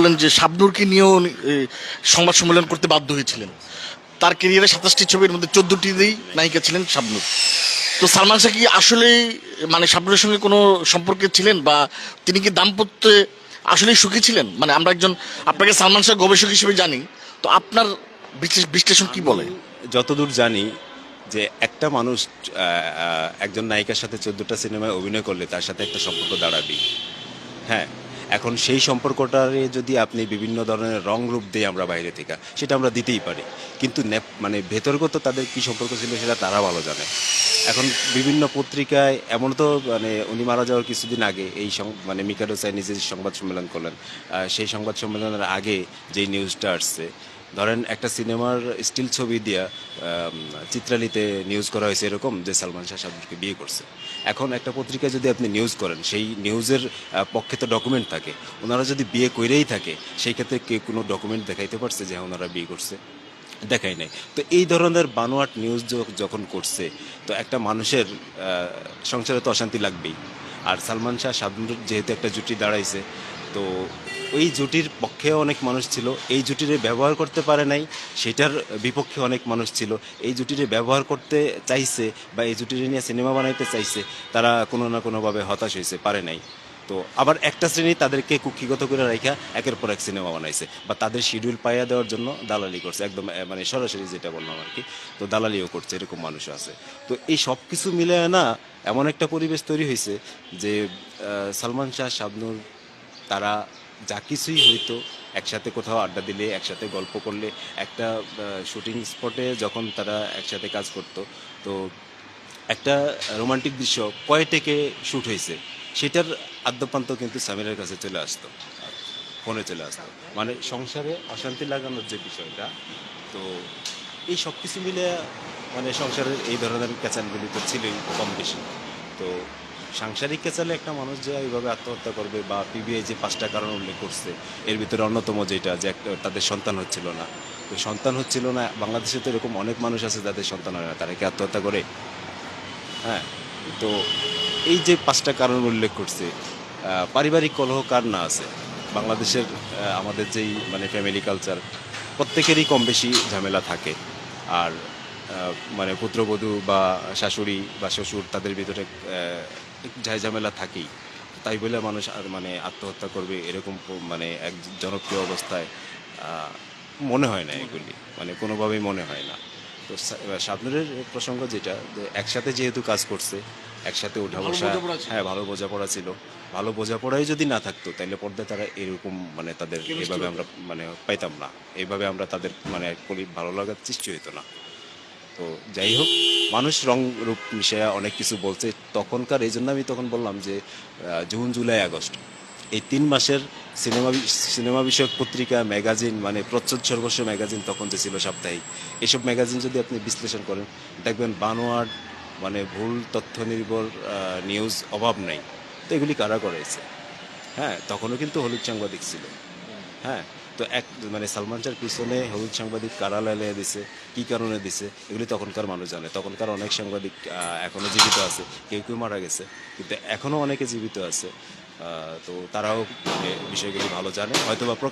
বললেন যে শাবনুরকে নিয়েও সংবাদ সম্মেলন করতে বাধ্য হয়েছিলেন। তার কেরিয়ারে সাতাশটি ছবির মধ্যে চোদ্দটিতেই নায়িকা ছিলেন শাবনুর। তো সালমান শাহ কি আসলেই মানে শাবনুরের সঙ্গে কোনো সম্পর্কে ছিলেন বা তিনি কি দাম্পত্যে আসলেই সুখী ছিলেন? মানে আমরা একজন, আপনাকে সালমান শাহ গবেষক হিসেবে জানি, তো আপনার বিশ্লেষ- বিশ্লেষণ কি বলে? যতদূর জানি যে একটা মানুষ একজন নায়িকার সাথে চোদ্দটা সিনেমায় অভিনয় করলে তার সাথে একটা সম্পর্ক দাঁড়াবেই। হ্যাঁ এখন সেই সম্পর্কটারে যদি আপনি বিভিন্ন ধরনের রং রূপ দিয়ে আমরা বাইরে থেকে, সেটা আমরা দিতেই পারি। কিন্তু মানে ভেতরগত তাদের কি সম্পর্ক ছিল সেটা তারা ভালো জানে। এখন বিভিন্ন পত্রিকায়, এমন তো মানে উনি মারা যাওয়ার কিছুদিন আগে এই মানে মিকাডো সাই নিজে সংবাদ সম্মেলন করলেন। সেই সংবাদ সম্মেলনের আগে যেই নিউজটা আসছে ধরেন একটা সিনেমার স্টিল ছবি দিয়া চিত্রালিতে নিউজ করা হয়েছে এরকম যে সালমান শাহ শাবনুরকে বিয়ে করছে। এখন একটা পত্রিকায় যদি আপনি নিউজ করেন, সেই নিউজের পক্ষে তো ডকুমেন্ট থাকে। ওনারা যদি বিয়ে কইরেই থাকে, সেই ক্ষেত্রে কেউ কোনো ডকুমেন্ট দেখাইতে পারছে যে হ্যাঁ ওনারা বিয়ে করছে? দেখাই নাই। তো এই ধরনের বানোয়াট নিউজ যখন করছে, তো একটা মানুষের সংসারে তো অশান্তি লাগবেই। আর সালমান শাহ শাবনুর যেহেতু একটা জুটি দাঁড়াইছে তো ওই জুটির পক্ষে অনেক মানুষ ছিল। এই জুটিরে ব্যবহার করতে পারে নাই, সেটার বিপক্ষে অনেক মানুষ ছিল। এই জুটিরে ব্যবহার করতে চাইছে বা এই জুটিরে নিয়ে সিনেমা বানাইতে চাইছে, তারা কোনো না কোনোভাবে হতাশ হয়েছে পারে নাই। তো আবার একটা শ্রেণি তাদেরকে কুক্ষিগত করে রাখা একের পর এক সিনেমা বানাইছে বা তাদের শিডিউল পাইয়া দেওয়ার জন্য দালালি করছে, একদম মানে সরাসরি যেটা বললাম আর কি। তো দালালিও করছে, এরকম মানুষ আছে। তো এই সব কিছু মিলে না এমন একটা পরিবেশ তৈরি হয়েছে যে সালমান শাহ শাবনুর তারা যা কিছুই হইতো একসাথে কোথাও আড্ডা দিলে, একসাথে গল্প করলে, একটা শুটিং স্পটে যখন তারা একসাথে কাজ করতো, তো একটা রোমান্টিক দৃশ্য কয় থেকে শ্যুট হয়েছে। সেটার আদ্যপ্রান্ত কিন্তু সামিরের কাছে চলে আসতো, ফোনে চলে আসতো। মানে সংসারে অশান্তি লাগানোর যে বিষয়টা, তো এই সব কিছু মিলে মানে সংসারের এই ধরনের ক্যাচানগুলি তো ছিলই কম বেশি। তো সাংসারিক ক্যাচালে একটা মানুষ যে এইভাবে আত্মহত্যা করবে বা পিবিআই যে পাঁচটা কারণ উল্লেখ করছে, এর ভিতরে অন্যতম যেটা যে একটা তাদের সন্তান হচ্ছিল না। তো সন্তান হচ্ছিল না, বাংলাদেশে তো এরকম অনেক মানুষ আছে যাদের সন্তান হয় না, তারা কি আত্মহত্যা করে? হ্যাঁ তো এই যে পাঁচটা কারণ উল্লেখ করছে পারিবারিক কলহ কার না আছে? বাংলাদেশের আমাদের যেই মানে ফ্যামিলি কালচার প্রত্যেকেরই কম বেশি ঝামেলা থাকে। আর মানে পুত্রবধূ বা শাশুড়ি বা শ্বশুর তাদের ভিতরে ঝামেলা থাকেই। তাই বলে মানুষ আর মানে আত্মহত্যা করবে এরকম মানে এক জনপ্রিয় অবস্থায় মনে হয় না এগুলি। মানে কোনোভাবেই মনে হয় না। তো সা- প্রসঙ্গ যেটা যে একসাথে যেহেতু কাজ করছে একসাথে ওঠা বসা হ্যাঁ ভালো বোঝাপড়া ছিল। ভালো বোঝাপড়াই যদি না থাকতো তাহলে পর্দায় তারা এরকম মানে তাদের এভাবে আমরা মানে পাইতাম না। এইভাবে আমরা তাদের মানে ভালো লাগার সৃষ্টি হইতো না। তো যাই হোক মানুষ রং রূপ মিশায়া অনেক কিছু বলছে। তখনকার এই জন্য আমি তখন বললাম যে জুন, জুলাই, আগস্ট। এই তিন মাসের সিনেমা সিনেমা বিষয়ক পত্রিকা, ম্যাগাজিন মানে প্রচ্ছদ সর্বস্ব ম্যাগাজিন তখন যে ছিল সাপ্তাহিক। এসব ম্যাগাজিন যদি আপনি বিশ্লেষণ করেন, দেখবেন বানোয়ার মানে ভুল তথ্য নির্ভর নিউজ অভাব নাই। তো এগুলি কারা করেছে হ্যাঁ তখনও কিন্তু হলুদ সাংবাদিক ছিল। হ্যাঁ তো এক মানে সালমান শাহর পিছনে হলুদ সাংবাদিক কারা লাইলে দিছে? কি কারণে দিছে? এগুলি তখনকার মানুষ জানে। তখনকার অনেক সাংবাদিক এখনও এখনও জীবিত আছে। কেউ কেউ মারা গেছে। কিন্তু এখনও অনেকে জীবিত আছে। তো তারাও বিষয়গুলি ভালো জানে। হয়তো বা প্রকাশ